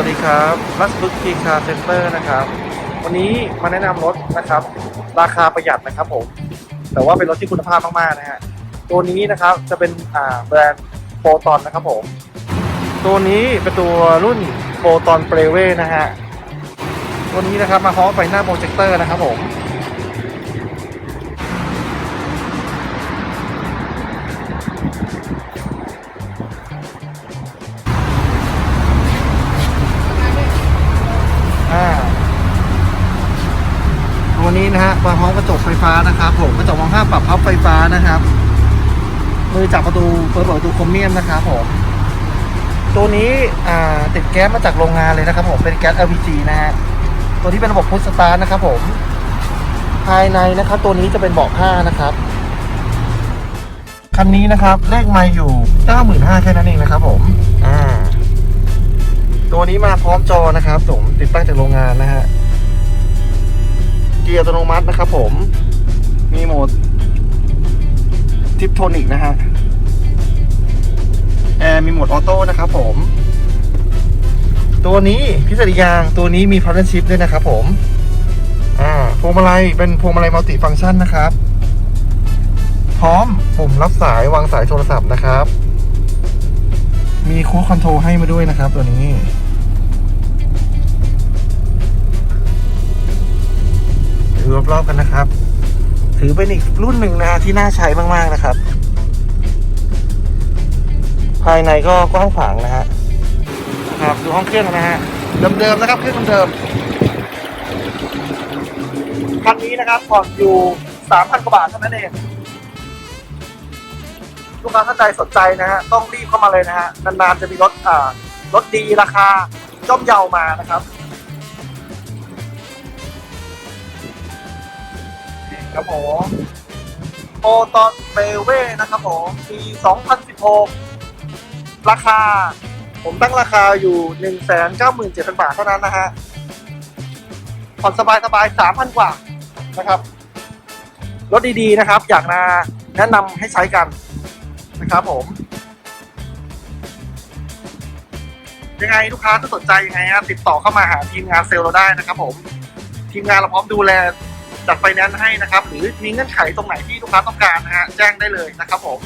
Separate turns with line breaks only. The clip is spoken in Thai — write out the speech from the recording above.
วัสดีครับรัสบุกคีคาเซ็นเตอร์นะครับ วันนี้มาแนะนำรถนะครับ ราคาประหยัดนะครับผม แต่ว่าเป็นรถที่คุณภาพมากๆนะฮะ ตัวนี้นะครับจะเป็นอ่าแบรนด์โปรตอนนะครับผม ตัวนี้เป็นตัวรุ่นโปรตอนเปรเวนะฮะ ตัวนี้นะครับมาพร้อมไฟหน้าโปรเจคเตอร์นะครับผม มาพร้อมกระจกไฟฟ้านะครับผมกระจกมองข้างปรับพับไฟฟ้านะครับมือจับประตูเปิดประตูคอมเมียมนะครับผมตัวนี้ติดแก๊สมาจากโรงงานเลยนะครับผมเป็นแก๊ส LPG นะฮะตัวที่เป็นระบบพุชสตาร์นะครับผมภายในนะครับ ตัวนี้จะเป็นเบาะผ้านะครับคันนี้นะครับเลขไม่อยู่ 95,000แค่นั้นเองนะครับผมอ่าตัวนี้มาพร้อมจอนะครับผมติดตั้งจากโรงงานนะฮะ ยร์อัตโนมัตินะครับผม มีโหมดทิปโทนิกนะฮะ แอร์มีโหมดออโต้นะครับผม ตัวนี้พิเศษยางตัวนี้มีพาร์ทชิพด้วยนะครับผม อ่าพวงมาลัยเป็นพวงมาลัยมัลติฟังก์ชันนะครับ พร้อมปุ่มรับสายวางสายโทรศัพท์นะครับ มีคู e คอนโทรลให้มาด้วยนะครับตัวนี้ รอบๆกันนะครับ ถือเป็นอีกรุ่นหนึ่งนะฮะที่น่าใช้มากๆนะครับ ภายในก็กว้างขวางนะฮะครับดูห้องเครื่องนะฮะเดิมๆนะครับเครื่องเดิมๆคันนี้นะครับผ่อนอยู่3,000กว่าบาทเท่านั้นเองลูกค้าท่านใดสนใจนะฮะต้องรีบเข้ามาเลยนะฮะนานๆจะมีรถอ่ารถดีราคาย่อมเยามานะครับ ครับผมโปรตอนเบเว่นะครับผมปี 2016 ราคา ผมตั้งราคาอยู่ 197,000 บาทเท่านั้นนะฮะผ่อนสบายสบาย3,000 กว่านะครับรถดีๆนะครับ อยากมาแนะนำให้ใช้กันนะครับผม ยังไงลูกค้าถ้าสนใจยังไงติดต่อเข้ามาหาทีมงานเซลล์เราได้นะครับผม ทีมงานเราพร้อมดูแล จัดไฟแนนซ์ให้นะครับ หรือมีเงื่อนไขตรงไหนที่ลูกค้าต้องการนะฮะแจ้งได้เลยนะครับผม